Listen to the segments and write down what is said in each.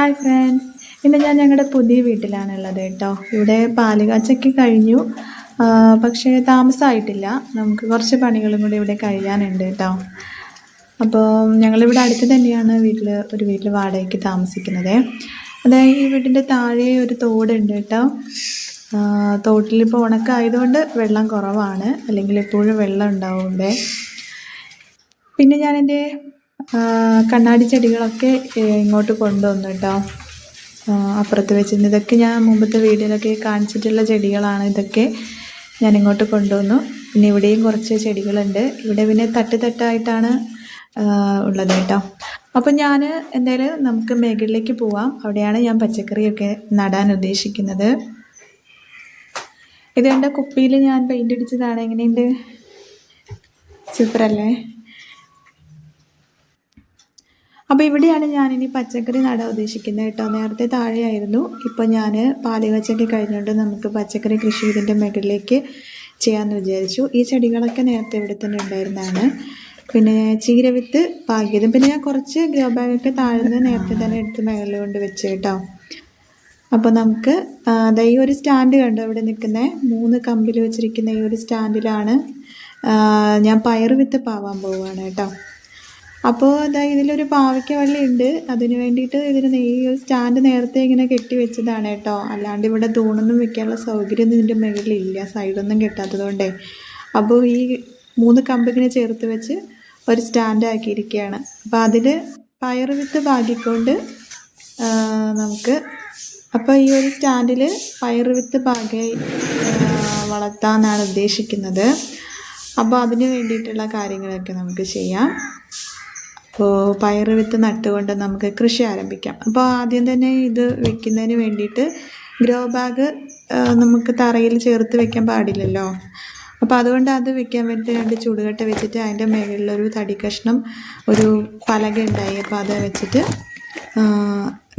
Hi friends ഇന്ന് ഞാൻ ഞങ്ങളുടെ പുതിയ വീട്ടിലാണുള്ളത് കേട്ടോ. ഇവിടെ പാലുകാച്ചയ്ക്ക് കഴിഞ്ഞു. പക്ഷേ താമസമായിട്ടില്ല. നമുക്ക് കുറച്ച് പണികളും കൂടി ഇവിടെ കഴിയാനുണ്ട് കേട്ടോ. അപ്പോൾ ഞങ്ങളിവിടെ അടുത്ത് തന്നെയാണ് വീട്ടിൽ ഒരു വീട്ടിൽ വാടകയ്ക്ക് താമസിക്കുന്നത്. അതായത് ഈ വീടിന്റെ താഴെ ഒരു തോടുണ്ട് കേട്ടോ. തോട്ടിൽ ഇപ്പോൾ ഉണക്കായതുകൊണ്ട് വെള്ളം കുറവാണ്. അല്ലെങ്കിൽ എപ്പോഴും വെള്ളം ഉണ്ടാവും പിന്നെ ഞാൻ കണ്ണാടി ചെടികളൊക്കെ ഇങ്ങോട്ട് കൊണ്ടുവന്നു കേട്ടോ. അപ്പുറത്ത് വെച്ചിരുന്നു. ഇതൊക്കെ ഞാൻ മുമ്പത്തെ വീഡിയോയിലൊക്കെ കാണിച്ചിട്ടുള്ള ചെടികളാണ് ഇതൊക്കെ. ഞാൻ ഇങ്ങോട്ട് കൊണ്ടുവന്നു. പിന്നെ ഇവിടെയും കുറച്ച് ചെടികളുണ്ട്. ഇവിടെ പിന്നെ തട്ട് തട്ടായിട്ടാണ് ഉള്ളത് കേട്ടോ. അപ്പം ഞാൻ എന്തായാലും നമുക്ക് മേഖലയിലേക്ക് പോവാം. അവിടെയാണ് ഞാൻ പച്ചക്കറിയൊക്കെ നടാൻ ഉദ്ദേശിക്കുന്നത്. ഇത് എന്റെ കുപ്പിയിൽ ഞാൻ പെയിന്റ് അടിച്ചതാണ്. എങ്ങനെയുണ്ട്? സൂപ്പറല്ലേ? അപ്പോൾ ഇവിടെയാണ് ഞാനിനി പച്ചക്കറി നടാൻ ഉദ്ദേശിക്കുന്നത് കേട്ടോ. നേരത്തെ താഴെയായിരുന്നു. ഇപ്പോൾ ഞാൻ പാലുകാച്ചൊക്കെ കഴിഞ്ഞുകൊണ്ട് നമുക്ക് പച്ചക്കറി കൃഷി ഇതിന്റെ മുകളിലേക്ക് ചെയ്യാമെന്ന് വിചാരിച്ചു. ഈ ചെടികളൊക്കെ നേരത്തെ ഇവിടെ തന്നെ ഉണ്ടായിരുന്നതാണ്. പിന്നെ ചീരവിത്ത് പാകിയതും. പിന്നെ ഞാൻ കുറച്ച് ഗ്രോ ബാഗൊക്കെ താഴ്ന്ന് നേരത്തെ തന്നെ എടുത്ത് മുകളിൽ കൊണ്ട് വെച്ച് കേട്ടോ. അപ്പോൾ നമുക്ക് ആ, ഈ ഒരു സ്റ്റാൻഡ് കണ്ടോ? ഇവിടെ നിൽക്കുന്ന മൂന്ന് കമ്പിൽ വെച്ചിരിക്കുന്ന ഈ ഒരു സ്റ്റാൻഡിലാണ് ഞാൻ പയർ വിത്ത് പാവാൻ പോവുകയാണ് കേട്ടോ. അപ്പോൾ അതാ ഇതിലൊരു പാവയ്ക്ക വള്ളി ഉണ്ട് അതിന് വേണ്ടിയിട്ട് ഇതിന് ഈ സ്റ്റാൻഡ് നേരത്തെ ഇങ്ങനെ കെട്ടി വെച്ചതാണ് കേട്ടോ. അല്ലാണ്ട് ഇവിടെ തൂണൊന്നും വെക്കാനുള്ള സൗകര്യം ഇതിന്റെ മുകളിലില്ല സൈഡൊന്നും കെട്ടാത്തത് കൊണ്ടേ. അപ്പോൾ ഈ മൂന്ന് കമ്പിങ്ങനെ ചേർത്ത് വെച്ച് ഒരു സ്റ്റാൻഡ് ആക്കിയിരിക്കുകയാണ് അപ്പോൾ അതിൽ പയർ വിത്ത് പാകിക്കൊണ്ട് നമുക്ക് അപ്പോൾ ഈ ഒരു സ്റ്റാൻഡിൽ പയർ വിത്ത് പാകി വളർത്താമെന്നാണ് ഉദ്ദേശിക്കുന്നത്. അപ്പോൾ അതിന് വേണ്ടിയിട്ടുള്ള കാര്യങ്ങളൊക്കെ നമുക്ക് ചെയ്യാം. അപ്പോൾ പയർ വിത്ത് നട്ടുകൊണ്ട് നമുക്ക് കൃഷി ആരംഭിക്കാം. അപ്പോൾ ആദ്യം തന്നെ ഇത് വെക്കുന്നതിന് വേണ്ടിയിട്ട് ഗ്രോ ബാഗ് നമുക്ക് തറയിൽ ചേർത്ത് വെക്കാൻ പാടില്ലല്ലോ. അപ്പോൾ അതുകൊണ്ട് അത് വെക്കാൻ വേണ്ടി രണ്ട് ചൂടുകട്ട വെച്ചിട്ട് അതിന്റെ മേളിലൊരു തടി കഷ്ണം ഒരു പലക ഉണ്ടായി. അപ്പോൾ അത് വെച്ചിട്ട്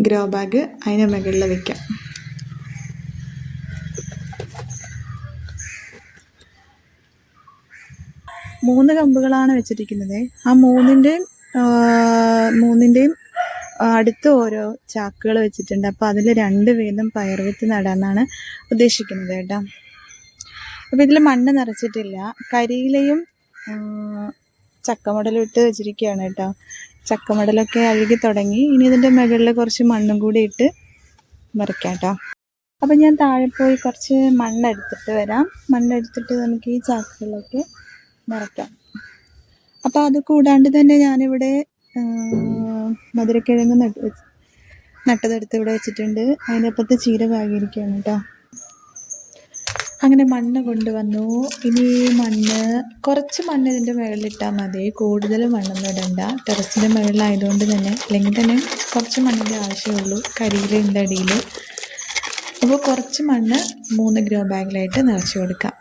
ഗ്രോ ബാഗ് അതിന്റെ മുകളിൽ വെക്കാം. മൂന്ന് കമ്പുകളാണ് വെച്ചിരിക്കുന്നത്. ആ മൂന്നിന്റെയും മൂന്നിന്റെയും അടുത്ത് ഓരോ ചാക്കുകൾ വെച്ചിട്ടുണ്ട്. അപ്പോൾ അതിൽ രണ്ട് വീതം പയർ വിത്ത് നടാന്നാണ് ഉദ്ദേശിക്കുന്നത് കേട്ടോ. അപ്പോൾ ഇതിൽ മണ്ണ് നിറച്ചിട്ടില്ല. കരിയിലയും ചക്കമടലും ഇട്ട് വെച്ചിരിക്കുകയാണ് കേട്ടോ. ചക്കമടലൊക്കെ അഴുകി തുടങ്ങി. ഇനി ഇതിന്റെ മുകളിൽ കുറച്ച് മണ്ണും കൂടി ഇട്ട് നിറയ്ക്കാം കേട്ടോ. അപ്പം ഞാൻ താഴെ പോയി കുറച്ച് മണ്ണെടുത്തിട്ട് വരാം. മണ്ണെടുത്തിട്ട് നമുക്ക് ഈ ചാക്കുകളൊക്കെ നിറയ്ക്കാം അപ്പോൾ അത് കൂടാണ്ട് തന്നെ ഞാനിവിടെ മധുരക്കിഴങ്ങ് നട്ട് നട്ടതെടുത്ത് ഇവിടെ വെച്ചിട്ടുണ്ട്. അതിനപ്പുറത്ത് ചീര പാകിയിരിക്കുകയാണ് കേട്ടോ അങ്ങനെ മണ്ണ് കൊണ്ടുവന്നു. ഇനി മണ്ണ് കുറച്ച് മണ്ണ് ഇതിന്റെ മുകളിലിട്ടാൽ മതി. കൂടുതൽ മണ്ണൊന്നും ഇടണ്ട. ടെറസിന്റെ മുകളിലായതുകൊണ്ട് തന്നെ അല്ലെങ്കിൽ തന്നെ കുറച്ച് മണ്ണിന്റെ ആവശ്യമുള്ളൂ. കരിയിലുണ്ട് അടിയിൽ അപ്പോൾ കുറച്ച് മണ്ണ് മൂന്ന് ഗ്രോ ബാഗിലായിട്ട് നിറച്ച് കൊടുക്കാം.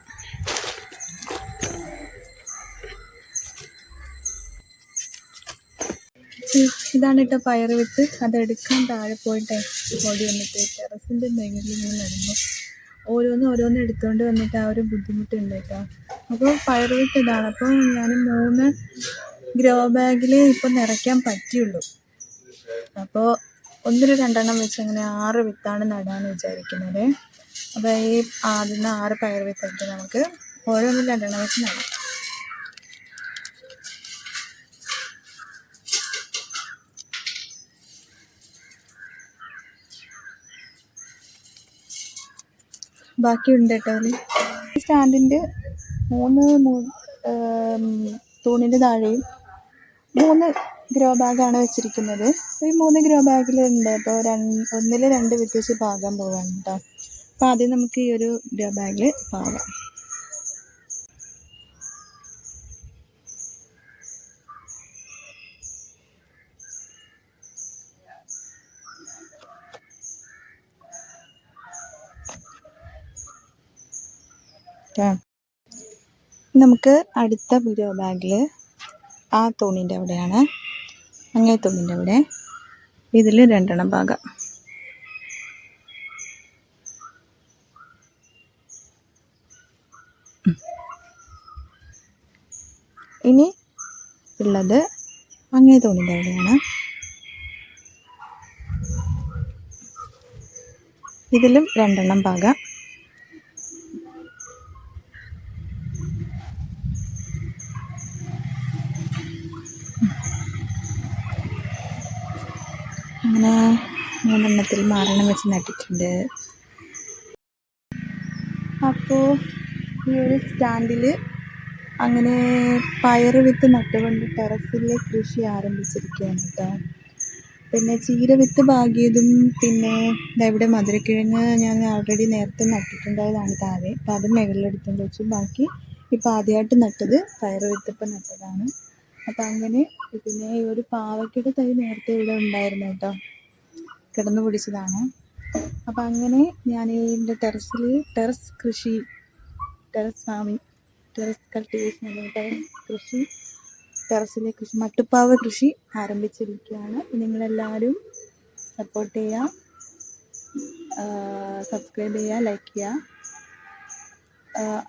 ഇതാണ് കേട്ടോ പയർ വിത്ത്. അതെടുക്കാൻ താഴെ പോയിട്ടേ ഓടി വന്നിട്ട് ടെറസിന്റെ മേഖലയിൽ ഇങ്ങനെ നടന്നു. ഓരോന്ന് ഓരോന്ന് എടുത്തുകൊണ്ട് വന്നിട്ട് ആ ഒരു ബുദ്ധിമുട്ടുണ്ട് കേട്ടോ. അപ്പോൾ പയർ വിത്ത് ഇതാണ്. അപ്പോൾ ഞാൻ മൂന്ന് ഗ്രോ ബാഗിൽ ഇപ്പം നിറയ്ക്കാൻ പറ്റിയുള്ളൂ. അപ്പോൾ ഒന്നിന് രണ്ടെണ്ണം വെച്ച് അങ്ങനെ ആറ് വിത്താണ് നടാന്ന് വിചാരിക്കുന്നത്. അപ്പോൾ ഈ ആദ്യം ആറ് പയർ വിത്തായിട്ട് നമുക്ക് ഓരോന്നും രണ്ടെണ്ണം വെച്ച് നടാം. ബാക്കിയുണ്ട് കേട്ടോ അതിൽ സ്റ്റാൻഡിന്റെ മൂന്ന് തൂണിന്റെ താഴെയും മൂന്ന് ഗ്രോ ബാഗാണ് വെച്ചിരിക്കുന്നത്. ഈ മൂന്ന് ഗ്രോ ബാഗിലുണ്ട്. അപ്പോൾ രണ്ട് ഒന്നിൽ രണ്ട് വ്യത്യസ്ത ഭാഗം പോവാണ് കേട്ടോ. അപ്പോൾ ആദ്യം നമുക്ക് ഈ ഒരു ഗ്രോ ബാഗിൽ പാകാം ട്ടോ. നമുക്ക് അടുത്ത വീഡിയോ ബാഗിൽ ആ തുണിന്റെ അവിടെയാണ്. അങ്ങേ തുണിന്റെ അവിടെ ഇതിൽ രണ്ടെണ്ണം ഭാഗം. ഇനി ഉള്ളത് അങ്ങേ തുണിന്റെ അവിടെയാണ്. ഇതിലും രണ്ടെണ്ണം പാകാം അങ്ങനെ മൂന്നെണ്ണത്തിൽ മാറണം വെച്ച് നട്ടിട്ടുണ്ട്. അപ്പോൾ ഈ ഒരു സ്റ്റാൻഡിൽ അങ്ങനെ പയർ വിത്ത് നട്ടുകൊണ്ട് ടെറസിൽ കൃഷി ആരംഭിച്ചിരിക്കുകയാണ് കേട്ടോ പിന്നെ ചീര വിത്ത് പാകിയതും പിന്നെ ഇവിടെ മധുരക്കിഴങ്ങ് ഞാൻ ഓൾറെഡി നേരത്തെ നട്ടിട്ടുണ്ടായതാണ് താഴെ. അപ്പോൾ അത് മുകളിലെടുത്തുകൊണ്ട് വെച്ചു. ബാക്കി ഇപ്പോൾ ആദ്യമായിട്ട് നട്ടത് പയർ വിത്ത് ഇപ്പം നട്ടതാണ്. അപ്പം അങ്ങനെ പിന്നെ ഒരു പാവയ്ക്കയുടെ തൈ നേരത്തെ ഇവിടെ ഉണ്ടായിരുന്നു കേട്ടോ. കിടന്നു പിടിച്ചതാണ്. അപ്പം അങ്ങനെ ഞാൻ എന്റെ ടെറസിൽ ടെറസ് കൃഷി terrace farming terrace cultivation terrace കൃഷി ടെറസിലെ കൃഷി മട്ടുപ്പാവ കൃഷി ആരംഭിച്ചിരിക്കുകയാണ്. നിങ്ങളെല്ലാവരും സപ്പോർട്ട് ചെയ്യുക സബ്സ്ക്രൈബ് ചെയ്യുക ലൈക്ക് ചെയ്യുക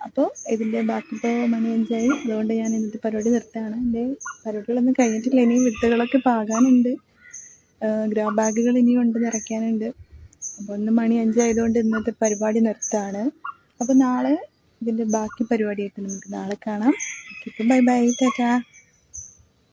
അപ്പോൾ ഇതിന്റെ ബാക്കി ഇപ്പോൾ മണി അഞ്ചായി അതുകൊണ്ട് ഞാൻ ഇന്നത്തെ പരിപാടി നിർത്തുകയാണ്. എന്റെ പരിപാടികളൊന്നും കഴിഞ്ഞിട്ടില്ല. ഇനിയും വിത്തുകളൊക്കെ പാകാനുണ്ട്. ഗ്രോ ബാഗുകൾ ഇനിയും ഉണ്ട് നിറയ്ക്കാനുണ്ട്. അപ്പോൾ ഒന്ന് മണി അഞ്ചായതുകൊണ്ട് ഇന്നത്തെ പരിപാടി നിർത്താണ് അപ്പോൾ നാളെ ഇതിന്റെ ബാക്കി പരിപാടിയായിട്ട് നമുക്ക് നാളെ കാണാം. ഇപ്പം ബൈ ബൈ. ടാറ്റാ.